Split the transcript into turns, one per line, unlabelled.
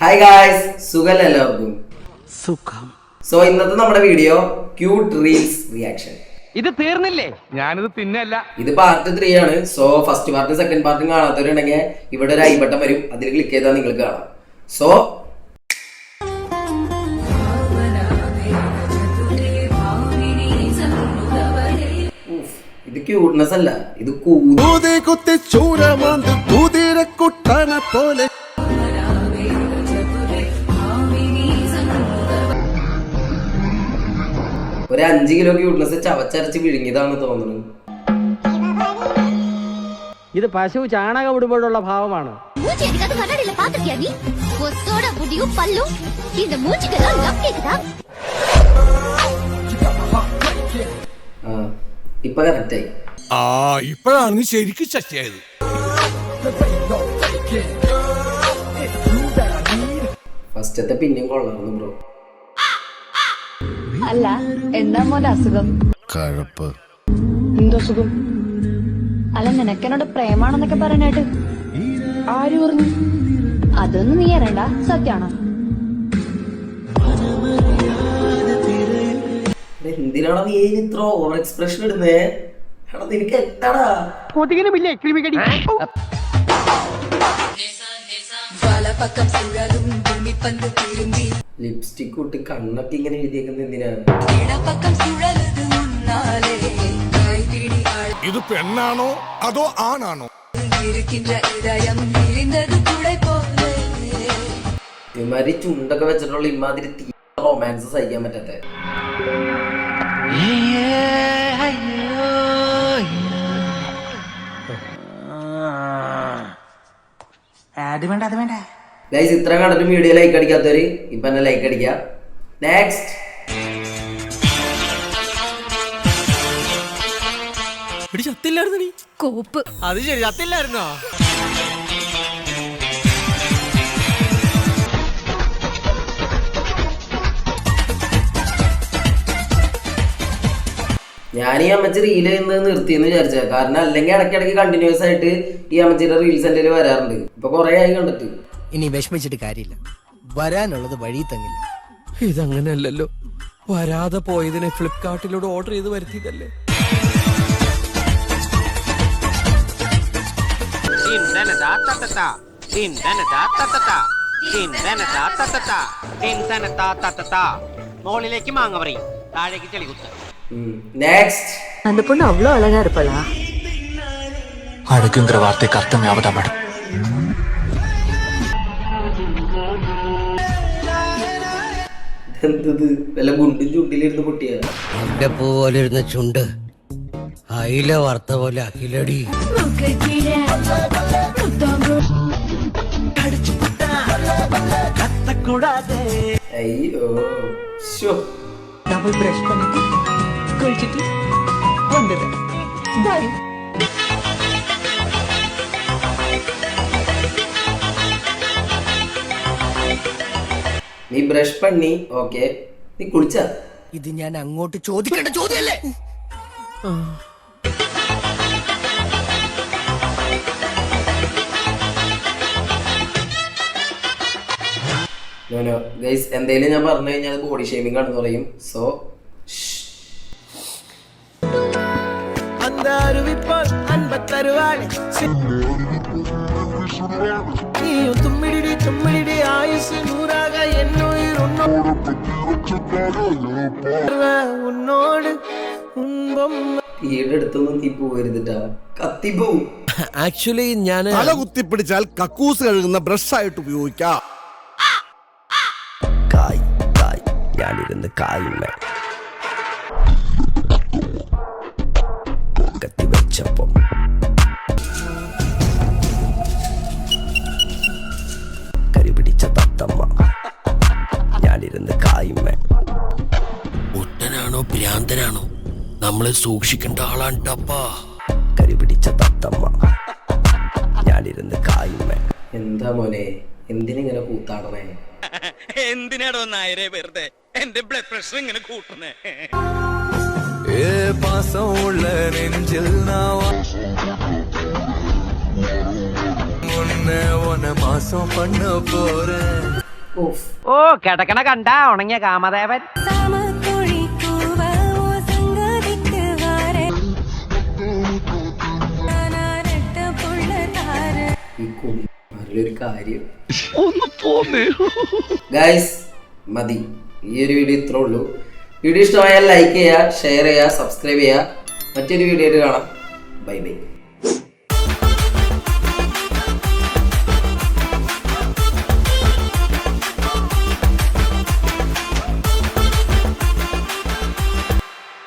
Hi guys സുഖല്ല എല്ലാവർക്കും?
സുഖം.
സോ ഇന്നത്തെ നമ്മുടെ വീഡിയോ ക്യൂട്ട് റീൽസ് റിയാക്ഷൻ
ഇത് തീർന്നില്ലേ? ഞാനിത് തിന്നല്ല.
ഇത് പാർട്ട് ത്രീ ആണ്. സോ ഫസ്റ്റ് പാർട്ടും സെക്കൻഡ് പാർട്ടും കാണാത്തവരുണ്ടെങ്കിൽ ഇവിടെ ഒരു ഐ ബട്ടൺ വരും. അതിൽ ക്ലിക്ക് ചെയ്താൽ നിങ്ങൾക്ക് കാണാം. സോ ഇത് ക്യൂട്ട്നെസ് അല്ല. ഇത് കൂതി
കുത്തി ചൂരമാന്ത് കുതിരക്കുട്ടനെ പോലെ.
ഒരു അഞ്ച് കിലോ ക്യൂട്ട്നെസ് ചവച്ചരച്ച് വിഴുങ്ങിയതാണ് തോന്നുന്നത്
ഇത് പശു ചാണകം ഇടുമ്പോഴുള്ള ഭാവമാണ്
மூஞ்சி எதுக்காவது கண்ணாடியில பாத்துருக்கியா நீ ஒத்தோட முடியும் பல்லும் இந்த மூஞ்சிக்கு தான் லவ் கேக்குதா
ആ ഇപ്പൊ കറക്റ്റായി
ആ ഇപ്പോഴാണ് നീ ശരിക്കും ശക്തിയായത്
ഫസ്റ്റത്തെ പിന്നെയും കൊള്ളായിരുന്നു ബ്രോ
അല്ല എന്താ മോന്റെ അസുഖം?
കഴപ്പ്.
എന്തോ സുഖം അല്ല നിനക്കെന്നോട് പ്രേമാണെന്നൊക്കെ പറയാനായിട്ട് ആര് പറഞ്ഞു? അതൊന്നും നീ അറിയണ്ട സത്യാണോ.
എന്തിനാണോ നീ ഇത്ര ഓവർ എക്സ്പ്രഷൻ ഇടുന്നേ? എടാ നിനക്ക് എന്താടാ ലിപ്സ്റ്റിക് ഇട്ട് കണ്ണൊക്കെ ഇങ്ങനെ എഴുതിയേക്കുന്നത് എന്തിനാണ്
ഇത് പെണ്ണാണോ അതോ ആണാണോ
ഇമാതിരി ചുണ്ടൊക്കെ വെച്ചിട്ടുള്ള ഇമാതിരി തീവ്ര റൊമാൻസ് സഹിക്കാൻ പറ്റാത്ത
അത് വേണ്ട അത് വേണ്ട
ഗൈസ് ഇത്ര കണ്ടിട്ട് വീഡിയോ ലൈക്ക് അടിക്കാത്തവര് ഇപ്പൊ തന്നെ ലൈക്ക് അടിക്കുക. നെക്സ്റ്റ്
കോപ്പ്.
അത് ശരി ചത്തില്ലായിരുന്നോ?
ഞാൻ ഈ അമ്മച്ചി റീൽ ചെയ്യുന്നത് നിർത്തിയെന്ന് വിചാരിച്ച കാരണം അല്ലെങ്കിൽ ഇടയ്ക്കിടയ്ക്ക് കണ്ടിന്യൂസ് ആയിട്ട് ഈ അമ്മച്ചിയുടെ റീൽസ് എന്റെ വരാറുണ്ട്. ഇപ്പൊ കുറെ ആയി കണ്ടിട്ട്.
ഇനി വിഷമിച്ചിട്ട് കാര്യമില്ല. വരാനുള്ളത് വഴി തങ്ങില്ല
ഇതങ്ങനല്ലോ വരാതെ പോയതിനെ ഫ്ലിപ്കാർട്ടിലൂടെ ഓർഡർ ചെയ്ത് വരുത്തിയതല്ലേ?
അടുക്കുന്ന മാങ്ങ പറയും. താഴേക്ക്
ചെളികുത്ത്
എന്തത് വല്ല ഗുണ്ടും ചുണ്ടിലിരുന്ന് പൊട്ടിയ?
എന്റെ പോലിരുന്ന ചുണ്ട്. അയില വറുത്ത പോലെ അഖിലടി.
അയ്യോ ശോ
ഡബിൾ ബ്രഷ് പണിട്ട് കഴിച്ചിട്ട് വന്നിട്ട്
നീ ബ്രഷ് പണി ഓക്കെ നീ കുളിച്ച
ഇത് ഞാൻ അങ്ങോട്ട് ചോദിക്കേണ്ട ചോദ്യമല്ലേ?
നോനോ ഗൈസ് എന്തേലും ഞാൻ പറഞ്ഞു കഴിഞ്ഞാൽ ബോഡി ഷേമിംഗ് ആണെന്ന് പറയും. സോ തീയുടെ അടുത്തൊന്നും തീ പോകരുതിട്ടാ. കത്തിപ്പോവും.
ആക്ച്വലി ഞാൻ
തല കുത്തിപ്പിടിച്ചാൽ കക്കൂസ് കഴുകുന്ന ബ്രഷ് ആയിട്ട് ഉപയോഗിക്കാം.
കായ് കായ് ഞാനിരുന്ന് കായുമ്മ ഭ്രാന്തനാണോ? നമ്മളെ സൂക്ഷിക്കേണ്ട ആളാണ് ടപ്പാ. കരിപിടിച്ച തത്തമ്മ. ഞാനിരുന്ന് കായുമേ.
എന്താ മോനെ? എന്തിനെ കൂത്താടണേ?
എന്തിനാടോ നായരെ വെറുതെ? എന്റെ ബ്ലഡ് പ്രഷർ ഇങ്ങനെ
കൂട്ടണേ
ഓ കിടക്കണ കണ്ട ഉണങ്ങിയ കാമദേവൻ.
കാര്യം. ഗൈസ് മതി. ഈ ഒരു വീഡിയോ ഇത്രേ ഉള്ളൂ. വീഡിയോ ഇഷ്ടമായാൽ ലൈക്ക് ചെയ്യുക ഷെയർ ചെയ്യുക സബ്സ്ക്രൈബ് ചെയ്യുക. മറ്റൊരു വീഡിയോയിൽ കാണാം. Bye bye